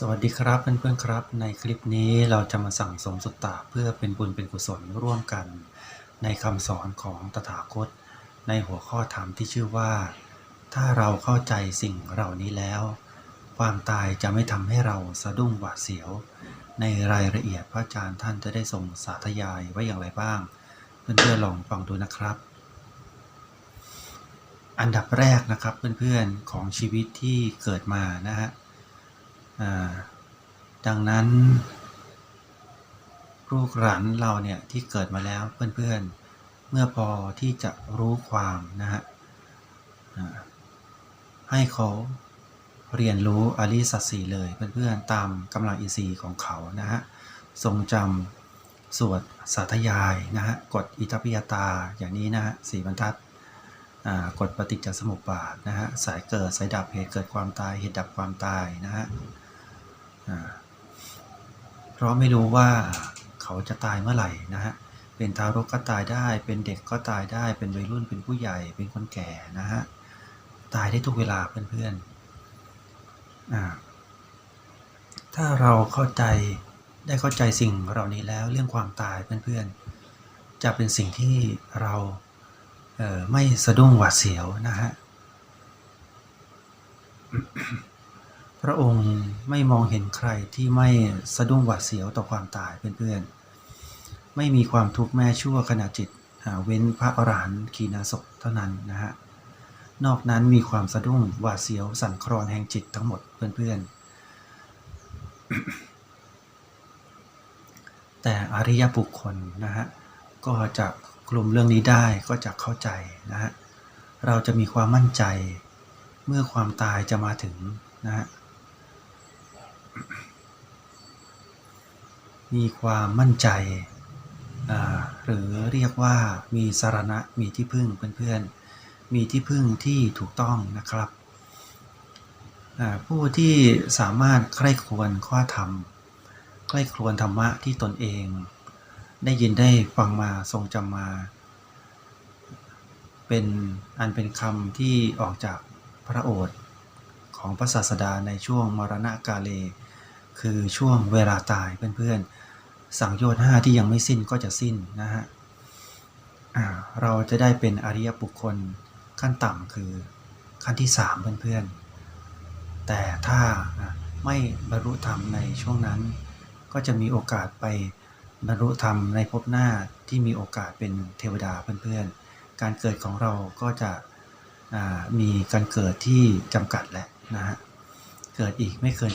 สวัสดีครับเพื่อนๆครับ ในคลิปนี้เราจะมาสั่งสมสุตตะเพื่อเป็นบุญเป็นกุศลร่วมกัน ในคำสอนของตถาคต ในหัวข้อธรรมที่ชื่อว่า ถ้าเราเข้าใจสิ่งเหล่านี้แล้ว ความตายจะไม่ทำให้เราสะดุ้งหวาดเสียว ในรายละเอียดพระอาจารย์ท่านจะได้ทรงสาธยายไว้อย่างไรบ้าง เพื่อนๆลองฟังดูนะครับ อันดับแรกนะครับเพื่อนๆของชีวิตที่เกิดมานะฮะ ดังนั้น ลูกหลานเราเนี่ยที่เกิดมาแล้วเพื่อนๆ เมื่อพอที่จะรู้ความนะฮะให้เขาเรียนรู้อริสัจสี่เลยเพื่อนๆตามกำลังอินทรีย์ของเขานะฮะทรงจำสวดสาธยายนะฮะกฎอิทัปปิยตาอย่างนี้นะฮะสี่บรรทัดกฎปฏิจจสมุปบาทนะฮะสายเกิดสายดับเหตุเกิดความตายเหตุดับความตายนะฮะ เพราะไม่รู้ว่าเขาจะตายเมื่อไหร่นะฮะ เป็นทารกก็ตายได้ เป็นเด็กก็ตายได้ เป็นวัยรุ่น เป็นผู้ใหญ่ เป็นคนแก่นะฮะ ตายได้ทุกเวลาเพื่อนๆอ่าถ้าเราเข้าใจได้เข้าใจสิ่งเหล่านี้แล้วเรื่องความตายเพื่อนๆ จะเป็นสิ่งที่เราเไม่สะดุ้งหวาดเสียวนะฮะ พระองค์ไม่มองเห็นใครที่ไม่สะดุ้งหวาดเสียวต่อความตายเพื่อนๆ ไม่มีความทุกข์แม้ชั่วขณะจิตอ่าเว้นพระอรหันต์ขีณาสพเท่านั้นนะฮะ นอกนั้นมีความสะดุ้งหวาดเสียวสั่นคลอนแห่งจิตทั้งหมดเพื่อนๆ แต่อริยบุคคลนะฮะก็จะกลุ่มเรื่องนี้ได้ก็จะเข้าใจนะฮะ เราจะมีความมั่นใจเมื่อความตายจะมาถึงนะฮะ มีความมั่นใจ หรือเรียกว่ามีสารณะมีที่พึ่งเพื่อนๆ มีที่พึ่งที่ถูกต้องนะครับ ผู้ที่สามารถใคร่ครวญข้อธรรม ใคร่ครวญธรรมะที่ตนเอง ได้ยินได้ฟังมาทรงจำมา เป็นอันเป็นคำที่ออกจากพระโอษฐ์ของพระศาสดาในช่วงมรณะกาเล คือช่วงเวลาตายเพื่อนๆ สังโยชน์ห้าที่ยังไม่สิ้นก็จะสิ้นนะฮะเราจะได้เป็นอริยบุคคลขั้นต่ำคือขั้นที่สามเพื่อนๆ แต่ถ้าไม่บรรลุธรรมในช่วงนั้น ก็จะมีโอกาสไปบรรลุธรรมในภพหน้าที่มีโอกาสเป็นเทวดาเพื่อนๆ การเกิดของเราก็จะมีการเกิดที่จำกัดแหละนะฮะ เกิดอีกไม่เกิน